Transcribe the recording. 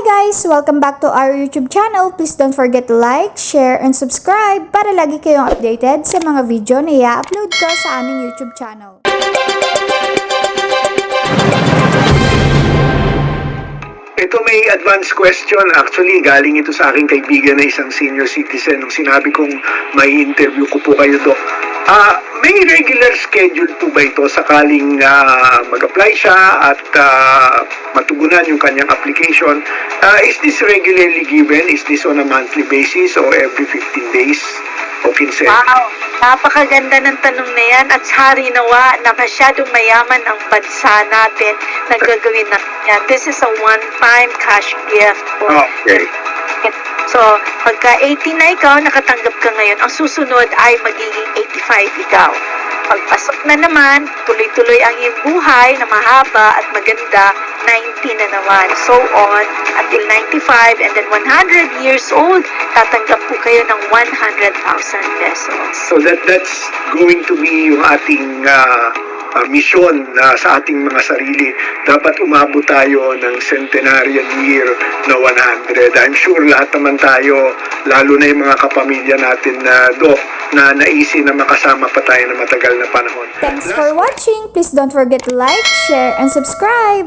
guys! Welcome back to our YouTube channel. Please don't forget to like, share, and subscribe para lagi kayong updated sa mga video na i-upload ko sa aming YouTube channel. Ito may advance question. Actually, galing ito sa aking kaibigan na isang senior citizen. Nung sinabi kong may interview ko po kayo, Dok. Ah, may regular schedule po ba ito sakaling ah, mag-apply siya at ah, matugunan yung kanyang application? Ah, is this regularly given? Is this on a monthly basis or every 15 days o 15? Wow! Napakaganda ng tanong na yan at hari nawa na masyadong mayaman ang bansa natin na gagawin natin yan. This is a one-time cash gift. Okay. So, pagka 80 na ikaw, nakatanggap ka ngayon, ang susunod ay magiging 85 ikaw. Pagpasok na naman, tuloy-tuloy ang iyong buhay na mahaba at maganda, 90 na naman. So on, until 95 and then 100 years old, tatanggap po kayo ng 100,000 pesos. So that that's going to be yung ating ah, ah, misyon na sa ating mga sarili. Dapat umabot tayo ng centenarian year na 100. I'm sure lahat naman tayo, lalo na yung mga kapamilya natin na do, na naisin na makasama pa tayo na matagal na panahon. Thanks for watching! Please don't forget to like, share, and subscribe!